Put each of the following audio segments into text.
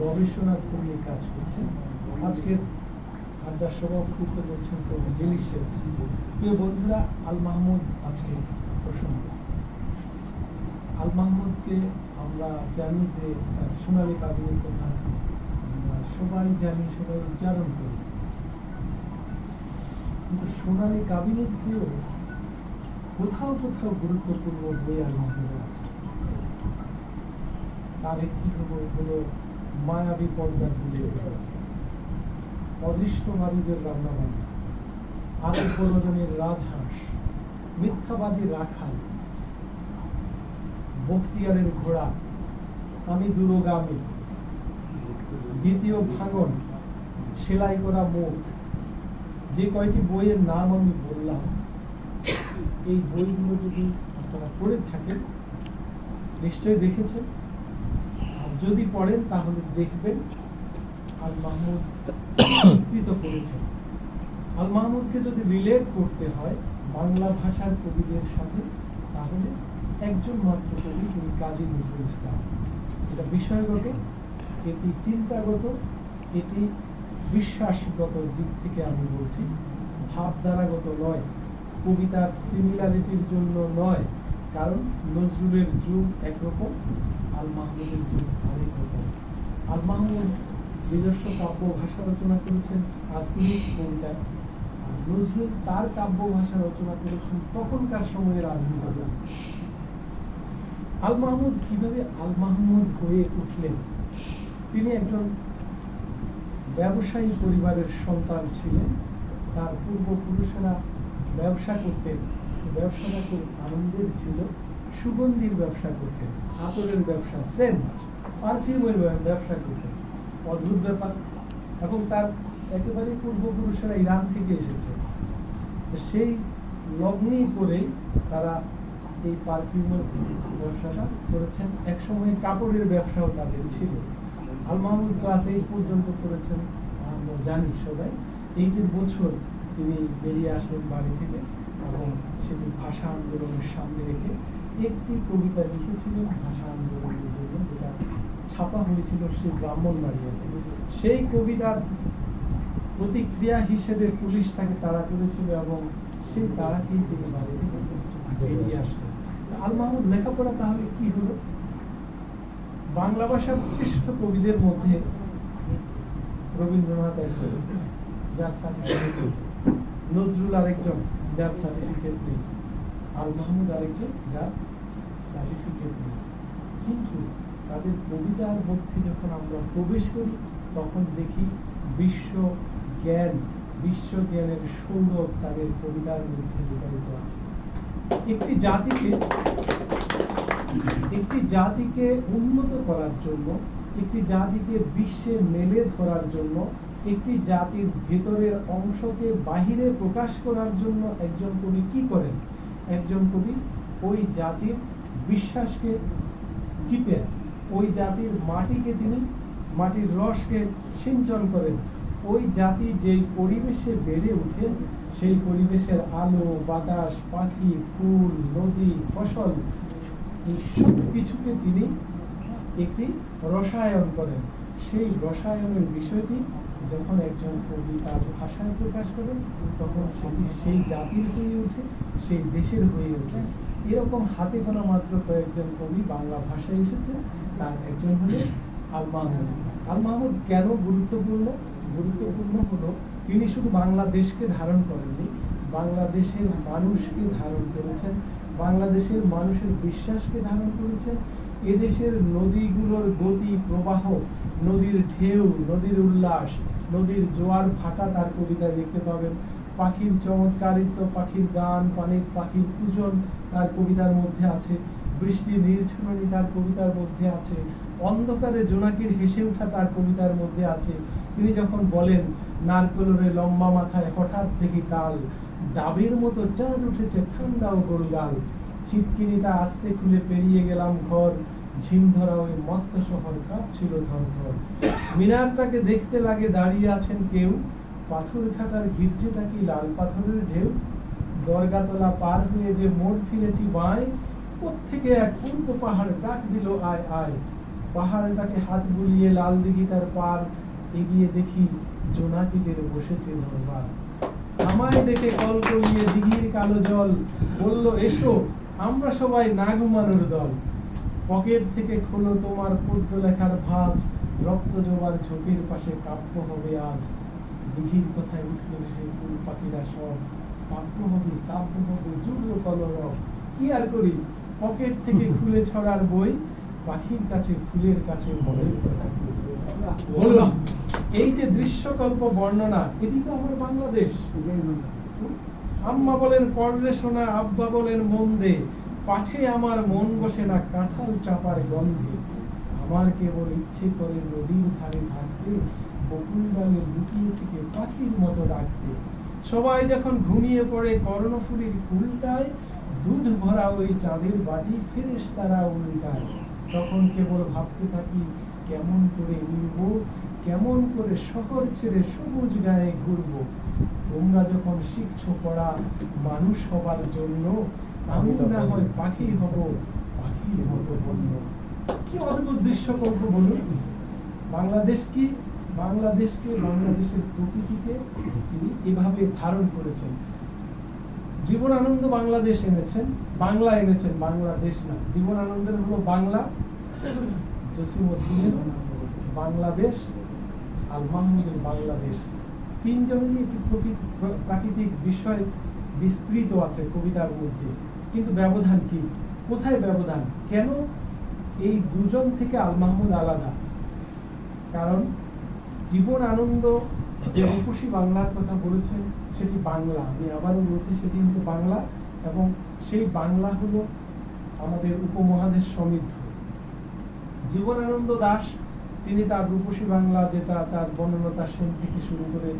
গবেষণা করিয়ে কাজ করছেন। আজকের আড্ডার সভাপতিত্ব করছেন তো ডিলিশিয়াস প্রিয় বন্ধুরা, আল মাহমুদ আজকে প্রসঙ্গ আল মাহমুদকে আমরা জানি যে তার সোনালী কাবিনের কথা সবাই জানি, সবাই উচ্চারণ করি। কিন্তু সোনালী কাবিনের চেয়েও কোথাও কোথাও গুরুত্বপূর্ণ বই আল মাহমুদের আছে। তার একটি হলো হলো মায়াবী পর্দা তুলে অদৃষ্টবাদীদের রান্নাবান্না। আরও প্রয়োজনের রাজহাঁস, মিথ্যাবাদী রাখাল বখতিয়ারের ঘোড়া আমি দূরগামী দ্বিতীয় ভাঙন সেলাই করা মুখ। যে কয়টি বইয়ের নাম আমি বললাম এই বইগুলো যদি আপনারা পড়ে থাকেন, নিশ্চয়ই দেখেছেন। আর যদি পড়েন, তাহলে দেখবেন আল মাহমুদ চিত্রিত করেছেন। আল মাহমুদকে যদি রিলেট করতে হয় বাংলা ভাষার কবিদের সাথে, তাহলে একজন মাত্র কবি তিনি কাজী নজরুল ইসলাম। এটা বিষয়গত, এটি চিন্তাগত, এটি বিশ্বাসগত দিক থেকে আমি বলছি, ভাবধারাগত নয়। কবিতার সিমিলারিটির জন্য নয়, কারণ নজরুলের যুগ একরকম আল মাহমুদের যুগ আরেক রকম। আল মাহমুদ নিজস্ব কাব্য ভাষা রচনা করেছেন আধুনিক কবিতায় নজরুল তার কাব্য ভাষা রচনা করেছেন তখনকার সময়ের আধুনিকতা। আল মাহমুদ কীভাবে আল মাহমুদ হয়ে উঠলেন? তিনি একজন ব্যবসায়ী পরিবারের সন্তান ছিলেন, তার পূর্বপুরুষেরা ব্যবসা করতেন। ব্যবসাটা খুব আনন্দের ছিল, সুগন্ধির ব্যবসা করতেন। আতরের ব্যবসা সেন্ট পারফিউমের ব্যবসা করতেন। অদ্ভুত ব্যাপার। এবং তার একেবারে পূর্বপুরুষেরা ইরান থেকে এসেছে। সেই লগ্নি করেই তারা এই পারফিউমের ব্যবসাটা করেছেন। একসময় কাপড়ের ব্যবসাও তাদের ছিল। আল মাহমুদ ক্লাস এই পর্যন্ত করেছেন, আমরা জানি সবাই। এইটির বছর তিনি বেরিয়ে আসেন বাড়ি থেকে এবং সেটি ভাষা আন্দোলনের সামনে রেখে একটি কবিতা লিখেছিলেন, ভাষা আন্দোলনের জন্য, যেটা ছাপা হয়েছিল সে ব্রাহ্মণবাড়িয়াতে সেই কবিতার প্রতিক্রিয়া হিসেবে পুলিশ তাকে তাড়া করেছিল এবং সেই তাড়াকেই তিনি বাড়ি থেকে বেরিয়ে আসলেন। আল মাহমুদ, লেখাপড়া তাহলে কি হলো? বাংলা ভাষার শ্রেষ্ঠ কবিদের মধ্যে রবীন্দ্রনাথ একজন, যার সার্টিফিকেট নজরুল আরেকজন, যার সার্টিফিকেট নেই। আল মাহমুদ আরেকজন, যার সার্টিফিকেট নেই। কিন্তু তাদের কবিতার মধ্যে যখন আমরা প্রবেশ করি, তখন দেখি বিশ্ব জ্ঞান, বিশ্ব জ্ঞানের সৌরভ তাদের কবিতার মধ্যে লুকায়িত আছে। একটি জাতিকে একটি জাতিকে উন্নত করার জন্য, একটি জাতিকে বিশ্বে মেলে ধরার জন্য একটি জাতির ভেতরের অংশকে বাহিরে প্রকাশ করার জন্য একজন কবি কি করেন? একজন কবি ওই জাতির বিশ্বাসকে চিপে, ওই জাতির মাটিকে তিনি, মাটির রসকে সিঞ্চন করেন। ওই জাতি যেই পরিবেশে বেড়ে ওঠে, সেই পরিবেশের আলো, বাতাস, পাখি, ফুল, নদী, ফসল, এই সব কিছুকে তিনি একটি রসায়ন করেন। সেই রসায়নের বিষয়টি যখন একজন কবি তার ভাষায় প্রকাশ করেন, তখন সেটি সেই জাতির হয়ে ওঠে, সেই দেশের হয়ে ওঠে। এরকম হাতে গোনা মাত্র কয়েকজন কবি বাংলা ভাষায় এসেছে। তার একজন হলেন আল মাহমুদ। আল মাহমুদ কেন গুরুত্বপূর্ণ? গুরুত্বপূর্ণ হলো, তিনি শুধু বাংলাদেশকে ধারণ করেননি, বাংলাদেশের মানুষকে ধারণ করেছেন, বাংলাদেশের মানুষের বিশ্বাসকে ধারণ করেছেন এদেশের নদীগুলোর গতি প্রবাহ, নদীর ঢেউ, নদীর উল্লাস, নদীর জোয়ার ভাটা তার কবিতায় দেখতে পাবেন। পাখির চমৎকারিত্ব, পাখির গান, পানির, পাখির পূজন তার কবিতার মধ্যে আছে। বৃষ্টির নির্ঝরণী তার কবিতার মধ্যে আছে। অন্ধকারে জোনাকির হেসে ওঠা তার কবিতার মধ্যে আছে। তিনি যখন বলেন নারকলরে লম্বা মাথায় হঠাৎ দেখি কাল। ডাবের মতো চাঁদ উঠেছে ঠান্ডা ও গোলগাল। ছিটকিনিটা আস্তে খুলে পেরিয়ে গেলাম ঘর। ঝিম ধরা ওই মস্ত শহর কাঁপছিল ধর মিনারটাকে দেখতে লাগে দাঁড়িয়ে আছেন কেউ। পাথর খাটার গির্জেটা কি লাল পাথরের ঢেউ? দরগাতলা পার হয়ে যে মোড় ফিরেছি বাঁয় থেকে এক পূর্ব পাহাড় ডাক দিল, আয় আয়। পাহাড়টাকে হাত বুলিয়ে লাল দিঘি তার পার এগিয়ে দেখি জোনাকিদের বসেছে ধরবার আমায় দেখে কল করিয়ে দিঘির কালো জল। বলল, এসো। আমরা সবাই না ঘুমানোর দল। পকেট থেকে খোলো তোমার পদ্য লেখার ভাঁজ। রক্ত জোয়ার ঝোপের পাশে কাব্য হবে আজ। দিঘির কথায় উঠল সেই ফুল পাখিরা সব। কাব্য হবে কাব্য হবে, জুড়লো কলরব। কি আর করি? পকেট থেকে খুলে ছড়ার বই, পাখির কাছে, ফুলের কাছে মনের কথা। এই যে দৃশ্যকল্প বর্ণনা, এটি তো আমার বাংলাদেশ। আম্মা বলেন পড়লে শোনা আব্বা বলেন মন দে পাঠে আমার মন বসে না কাঁঠাল চাপার গন্ধে। আমার কেবল ইচ্ছে করে নদীর ধারে থাকতে, বকুল ডালে লুকিয়ে থেকে পাখির মতো ডাকতে। সবাই যখন ঘুমিয়ে পড়ে কর্ণফুলীর উল্টায়, দুধ ভরা ওই চাঁদের বাটি ফেরেস তারা উল্টায়। তখন কেবল ভাবতে থাকি, কেমন করে উড়বো কেমন করে শহর ছেড়ে সবুজ গায়ে ঘুরবো? তোমরা যখন শিখছো পড়া মানুষ হবার জন্য আমি না হয় পাখি হব পাখির মতো বন্য। কি অদ্ভুত দৃশ্য কল্প বলুন। বাংলাদেশ কি? বাংলাদেশকে বাংলাদেশের প্রকৃতিকে তিনি এভাবে ধারণ করেছেন। জীবন আনন্দ বাংলাদেশ এনেছেন বাংলা এনেছেন বাংলাদেশ না। জীবন আনন্দের হলো বাংলা। জসিমউদ্দিনের বাংলাদেশ। আল মাহমুদের বাংলাদেশ। তিনজনেরই একটি প্রকৃতি প্রাকৃতিক বিষয় বিস্তৃত আছে কবিতার মধ্যে। কিন্তু ব্যবধান কি? কোথায় ব্যবধান? কেন এই দুজন থেকে আল মাহমুদ আলাদা? কারণ জীবন আনন্দ যে রূপসী বাংলার কথা বলেছেন, সেটি বাংলা। আমি আবারও বলছি, সেটি হলো বাংলা এবং সেই বাংলা হলো আমাদের উপমহাদেশ সমৃদ্ধ। জীবনানন্দ দাস তিনি তার রূপসী বাংলা যেটা তার বনলতা সেন থেকে শুরু করে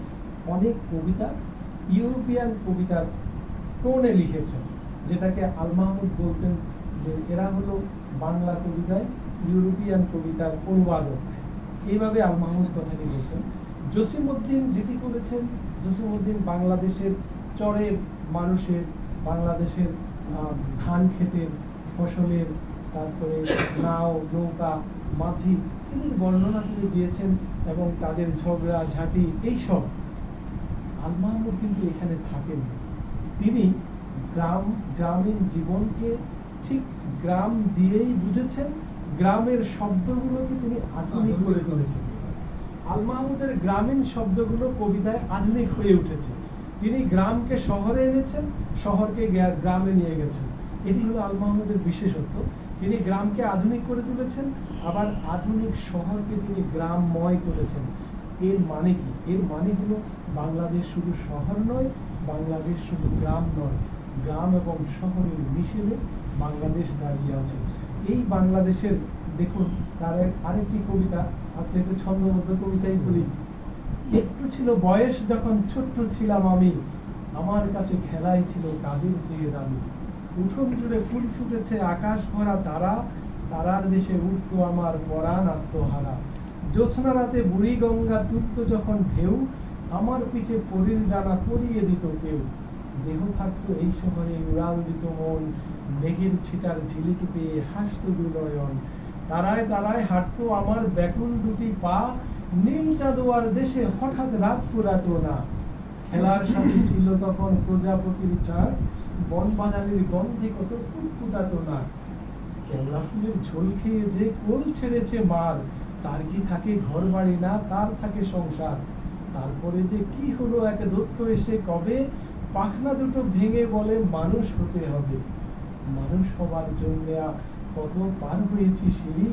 অনেক কবিতা, ইউরোপিয়ান কবিতার টোনে লিখেছেন, যেটাকে আল মাহমুদ বলতেন যে এরা হলো বাংলা কবিতায় ইউরোপিয়ান কবিতার অনুবাদক। এইভাবে আল মাহমুদ কথাটি বলতেন। জসিমউদ্দিন যেটি করেছেন, জসিমউদ্দিন বাংলাদেশের চরের মানুষের, বাংলাদেশের ধান ক্ষেতের ফসলের তারপরে নাও নৌকা মাঝি এদের বর্ণনা তিনি দিয়েছেন এবং তাদের ঝগড়া ঝাঁটি এইসব আল মাহমুদ কিন্তু এখানে থাকেন। তিনি গ্রাম গ্রামীণ জীবনকে ঠিক গ্রাম দিয়েই বুঝেছেন গ্রামের শব্দগুলোকে তিনি আধুনিক করে তুলেছেন। আল মাহমুদের গ্রামীণ শব্দগুলো কবিতায় আধুনিক হয়ে উঠেছে। তিনি গ্রামকে শহরে এনেছেন শহরকে গ্রামে নিয়ে গেছেন। এটি হলো আল মাহমুদের বিশেষত্ব। তিনি গ্রামকে আধুনিক করে তুলেছেন, আবার আধুনিক শহরকে তিনি গ্রামময় করেছেন। এর মানে কি? এর মানে হলো বাংলাদেশ শুধু শহর নয়, বাংলাদেশ শুধু গ্রাম নয়। গ্রাম এবং শহরের মিশেলে বাংলাদেশ দাঁড়িয়ে আছে। এই বাংলাদেশের, দেখুন, তার আরেকটি কবিতা আজকে একটু ছন্দবদ্ধ কবিতাই বলি। একটু ছিল বয়স যখন ছোট্ট ছিলাম আমি, আমার কাছে খেলাই ছিল কাজের চেয়ে দামি। উঠোন জুড়ে ফুল ফুটেছে, আকাশ ভরা তারা, তারার দেশে উঠতো আমার পরাণ আত্মহারা। জ্যোৎস্না রাতে বুড়ি গঙ্গা তুলত যখন ঢেউ, আমার পিঠে পরির ডানা পরিয়ে দিত কেউ। দেহ থাকতো এই শহরে উড়াল দিত মন, মেঘের ছিটার ঝিলিক পেয়ে হাসতো দুনয়ন তারায় তারায় হাঁটতো আমার ব্যাকুল দুটি পা, নীল চাঁদোয়ার দেশে হঠাৎ রাত ফুরাতো না। খেলার সাথে ছিল তখন প্রজাপতির চাঁদ বনবাজারের গন্ধে কত ফুটফুটাতো না কেওড়া ফুলের ঝোল খেয়ে যে কোল ছেড়েছে মার, তার কি থাকে ঘর বাড়ি না তার থাকে সংসার? তারপরে যে কি হলো এক দত্ত এসে কবে? পাখনা দুটো ভেঙে বলে মানুষ হতে হবে। মানুষ হবার জন্য কত পার হয়েছি সিঁড়ি?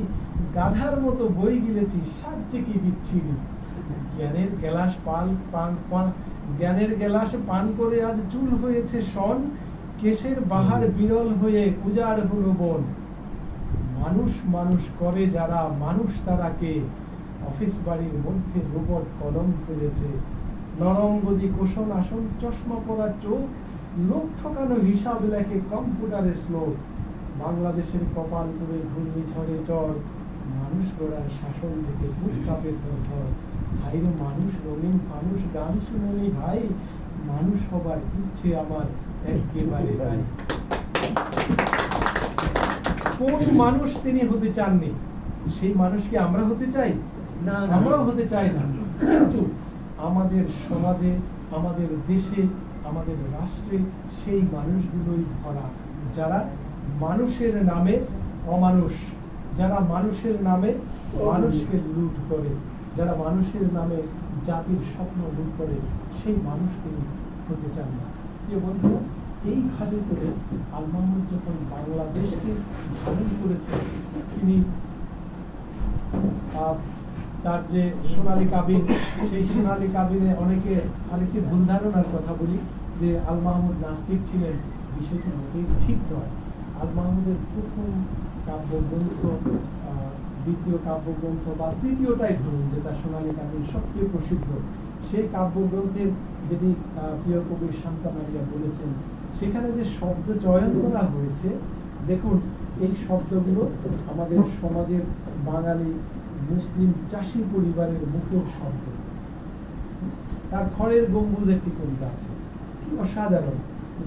গাধার মতো বই গিলেছি সাজ্জে কি বিচ্ছিরি। জ্ঞানের গেলাস পাল পান পান, জ্ঞানের গেলাস পান করে আজ চুল হয়েছে সন কেশের বাহার বিরল হয়ে উজাড় হলো বন। মানুষ মানুষ করে যারা মানুষ তারা কে অফিস বাড়ির মধ্যে রোবট কলম ফেলেছে নরম গদি কোষণ আসন চশমা পরা চোখ লোক ঠকানো হিসাব লেখে কম্পিউটারের শ্লোক। বাংলাদেশের কপাল করে ঘূর্ণি ঘূর্ণিঝড়ে চর। মানুষ গড়ার শাসন থেকে বুক কাঁপে থর থর ভাইরে মানুষ রঙিন মানুষ গান শুনুনি ভাই। মানুষ হবার ইচ্ছে আমার। একেবারে নাই কোন মানুষ তিনি হতে চাননি? সেই মানুষকে আমরা হতে চাই? না। আমরাও হতে চাই না। কিন্তু আমাদের সমাজে আমাদের দেশে আমাদের রাষ্ট্রে সেই মানুষগুলোই ভরা। যারা মানুষের নামে অমানুষ যারা মানুষের নামে মানুষকে লুট করে যারা মানুষের নামে জাতির স্বপ্ন লুট করে সেই মানুষ তিনি হতে চান না। প্রিয় বন্ধু এইভাবে করে আল মাহমুদ যখন বাংলাদেশকে ধারণ করেছেন তিনি তার যে সোনালী কাবিন, সেই সোনালী কাবিনে অনেকে, আরেকটি ভুল ধারণার কথা বলি যে আল মাহমুদ নাস্তিক ছিলেন, বিষয়টি মোটেই ঠিক নয়। আল মাহমুদের প্রথম কাব্যগ্রন্থ দ্বিতীয় কাব্যগ্রন্থ বা তৃতীয়টাই ধরুন, যেটা সোনালী কাবিন সবচেয়ে প্রসিদ্ধ। সেই কাব্যগ্রন্থের যেটি প্রিয় কবি শান্তা মারিয়া বলেছেন সেখানে যে শব্দ চয়ন করা হয়েছে দেখুন এই শব্দগুলো আমাদের সমাজের বাঙালি মুসলিম চাষি পরিবারের মুখের শব্দ। তার খড়ের গম্বুজ একটি কবিতা আছে। কি অসাধারণ।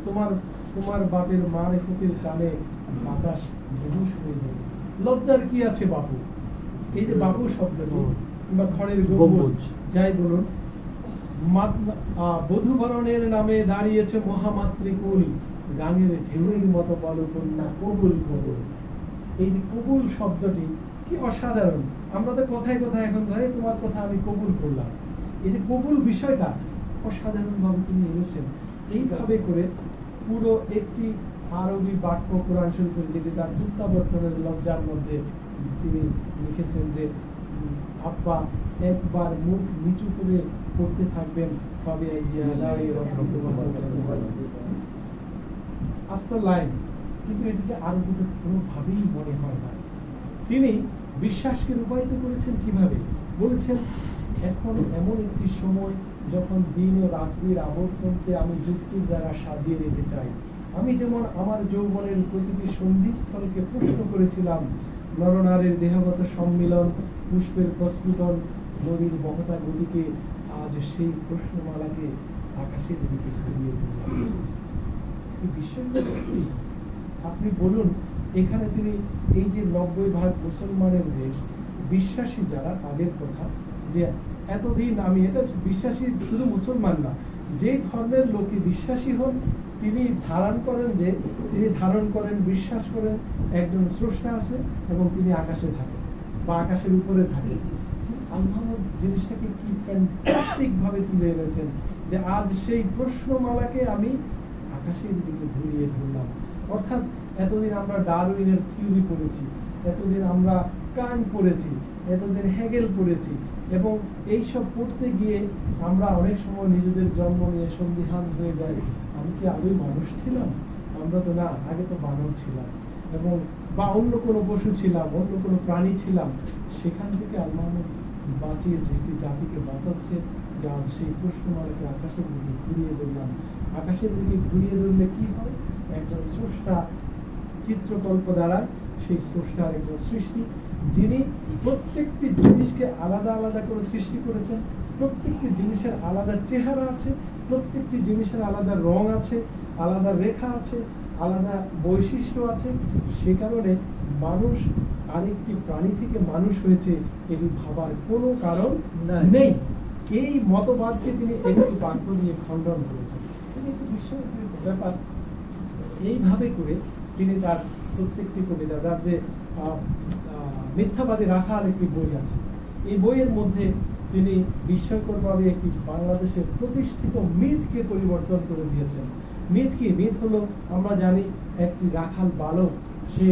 তোমার তোমার বাপের মারেফতের কানে বাতাস বেহুশ হয়ে যাবে লজ্জার কি আছে বাপু? এই যে বাপু শব্দটি কিংবা খড়ের গম্বুজ। যাই বলুন বধূবরণের নামে দাঁড়িয়েছে মহামাতৃকুল, গাঙের ঢেউয়ের মতো বলো কন্যা কবুল কবুল। এই যে কবুল শব্দটি, কি অসাধারণ। আমরা তো কথায় কথায় এখন ধরে তোমার কথা আমি কবুল করলাম। এই যে কবুল বিষয়টা অসাধারণ ভাবে তিনি এনেছেন। এইভাবে করে পুরো একটি আরবি বাক্য কোরআন শরীফের যেটি তার প্রত্যাবর্তনের লজ্জার মধ্যে তিনি লিখেছেন যে আব্বা, একবার মুখ নিচু করে পড়তে থাকবেন তবে আস্ত লাইন কিন্তু এটিকে আরবিতে কোনোভাবেই মনে হয় না। তিনি বিশ্বাসকে রূপায়িত করেছেন কীভাবে? বলেছেন এখন এমন একটি সময় যখন দিন ও রাত্রির আবর্তনকে আমি যুক্তির দ্বারা সাজিয়ে নিতে চাই। আমি যেমন আমার যৌবনের প্রতিটি সন্ধিস্থলকে প্রশ্ন করেছিলাম নরনারীর দেহগত সম্মিলন পুষ্পের প্রস্ফুটন নদীর বহতা গতিকে আজ সেই প্রশ্নমালাকে আকাশের দিকে ঘুরিয়ে এই আপনি বলুন, এখানে তিনি এই যে নব্বই ভাগ মুসলমানের দেশ, বিশ্বাসী যারা, তাদের কথা যে এতদিন আমি, এটা বিশ্বাসী শুধু মুসলমান না যে ধর্মের লোকে বিশ্বাসী হন, তিনি ধারণ করেন যে, তিনি ধারণ করেন, বিশ্বাস করেন, একজন স্রষ্টা আছে এবং তিনি আকাশে থাকেন বা আকাশের উপরে থাকেন। আল্লাহ জিনিসটাকে কি ফ্যান্টাস্টিক ভাবে তুলে এনেছেন? যে আজ সেই প্রশ্নমালাকে আমি আকাশের দিকে ঘুরিয়ে ধরলাম। অর্থাৎ এতদিন আমরা ডারউইনের থিওরি পড়েছি, এতদিন আমরা কান পড়েছি, এতদিন হেগেল পড়েছি এবং এই সব পড়তে গিয়ে আমরা অনেক সময় নিজেদের জন্ম নিয়ে সন্দিহান হয়ে যাই। আমি কি আগে মানুষ ছিলাম? আমরা তো না, আগে তো বানর ছিলাম এবং বা অন্য কোনো পশু ছিলাম, অন্য কোনো প্রাণী ছিলাম। সেখান থেকে আল্লাহ বাঁচিয়েছে একটি জাতিকে বাঁচাচ্ছে, যে সেই প্রশ্নমালাকে আকাশের দিকে ঘুরিয়ে ধরলাম আকাশের দিকে ঘুরিয়ে ধরলে কি হয়? একজন স্রষ্টা চিত্রকল্প দ্বারা সেই স্রষ্টার একজন সৃষ্টি, যিনি প্রত্যেকটি জিনিসকে আলাদা আলাদা করে সৃষ্টি করেছেন। প্রত্যেকটি জিনিসের আলাদা চেহারা আছে, প্রত্যেকটি জিনিসের আলাদা রং আছে, আলাদা রেখা আছে, আলাদা বৈশিষ্ট্য আছে। সে কারণে মানুষ আরেকটি প্রাণী থেকে মানুষ হয়েছে এটি ভাবার কোনো কারণ নেই। এই মতবাদকে তিনি একটি বাক্য দিয়ে খণ্ডন করেছেন। তিনি একটি ব্যাপার এইভাবে করে তিনি তার প্রত্যেকটি কবিতা তার যে মিথ্যাবাদী রাখার একটি বই আছে। এই বইয়ের মধ্যে তিনি বিস্ময়করভাবে একটি বাংলাদেশের প্রতিষ্ঠিত মিথকে পরিবর্তন করে দিয়েছেন। মিথ কি? মিথ হলো আমরা জানি একটি রাখাল বালক। সে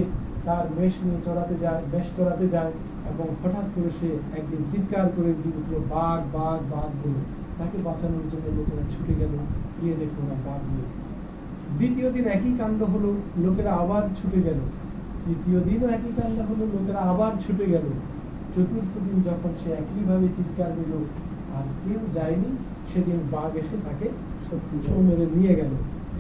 তার মেষ নিয়ে চড়াতে যায় বেশ চড়াতে যায় এবং হঠাৎ করে সে একদিন চিৎকার করে দিয়ে বাঘ বাঘ বাঘ বলে। তাকে বাঁচানোর জন্য লোকেরা ছুটে গেল, গিয়ে দেখল না বাঘ নেই। দ্বিতীয় দিন একই কাণ্ড হলো, লোকেরা আবার ছুটে গেল। তৃতীয় দিনও একই কাণ্ড হলো, লোকেরা আবার ছুটে গেল। চতুর্থ দিন যখন সে একইভাবে চিৎকার দিল, আর কেউ যায়নি, সেদিন বাঘ এসে তাকে সত্যি ছো মেরে নিয়ে গেল।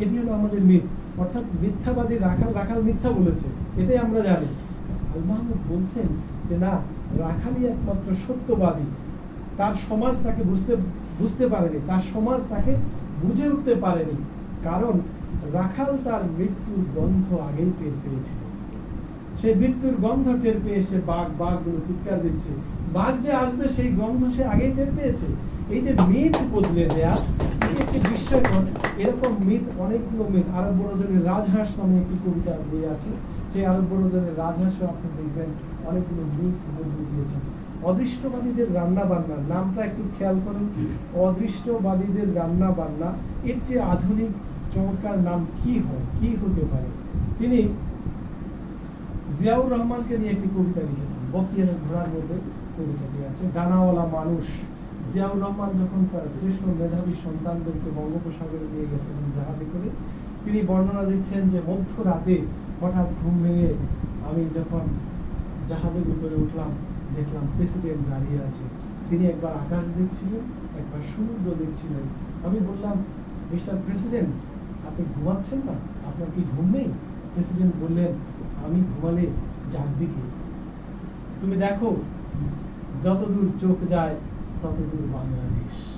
এটি হলো আমাদের মিথ অর্থাৎ মিথ্যাবাদী রাখাল রাখাল মিথ্যা বলেছে। এটাই আমরা জানি। আল মাহমুদ বলছেন যে, না রাখালই একমাত্র সত্যবাদী। তার সমাজ তাকে বুঝতে বুঝতে পারেনি। তার সমাজ তাকে বুঝে উঠতে পারেনি। কারণ রাখাল তার মৃত্যুর গন্ধ আগেই টের পেয়েছিল। সেই মৃত্যুর গন্ধ টের পেয়ে সে বাঘ বাঘগুলো চিৎকার দিচ্ছে। বাঘ যে আসবে, সেই গন্ধ সে আগেই টের পেয়েছে। এই যে মিথ বদলে দেয়া একটি বিস্ময়কর এরকম মিথ, অনেকগুলো মিথ। আরব বড়জনের রাজহাঁস নামে একটি কবিতা বই আছে। সেই আরব বড়জনের রাজহাঁসও আপনি দেখবেন অনেকগুলো মিথ বদলে দিয়েছেন অদৃষ্টবাদীদের রান্না বান্না, নামটা একটু খেয়াল করেন। অদৃষ্টবাদীদের রান্না বান্না, এর যে আধুনিক, চমৎকার নাম কি হয়? কি হতে পারে? তিনি জিয়াউর রহমানকে নিয়ে একটি কবিতা লিখেছেন। বকিয়ানের ঘোড়ার মধ্যে কবিতাটি আছে, ডানাওয়ালা মানুষ। জিয়াউর রহমান যখন তার শ্রেষ্ঠ মেধাবী সন্তানদেরকে বঙ্গোপসাগরে নিয়ে গেছিলেন জাহাজে করে, তিনি বর্ণনা দিচ্ছেন যে মধ্যরাতে হঠাৎ ঘুম ভেঙে আমি যখন জাহাজের উপরে উঠলাম, দেখলাম প্রেসিডেন্ট দাঁড়িয়ে আছে। তিনি একবার আকাশ দেখছিলেন, একবার সমুদ্র দেখছিলেন। আমি বললাম, মিস্টার প্রেসিডেন্ট, আপনি ঘুমাচ্ছেন না? আপনার কি ঘুম নেই? প্রেসিডেন্ট বললেন, আমি ঘুমালে জাগবে কি? তুমি দেখো, যতদূর চোখ যায় 到这个方面的律师。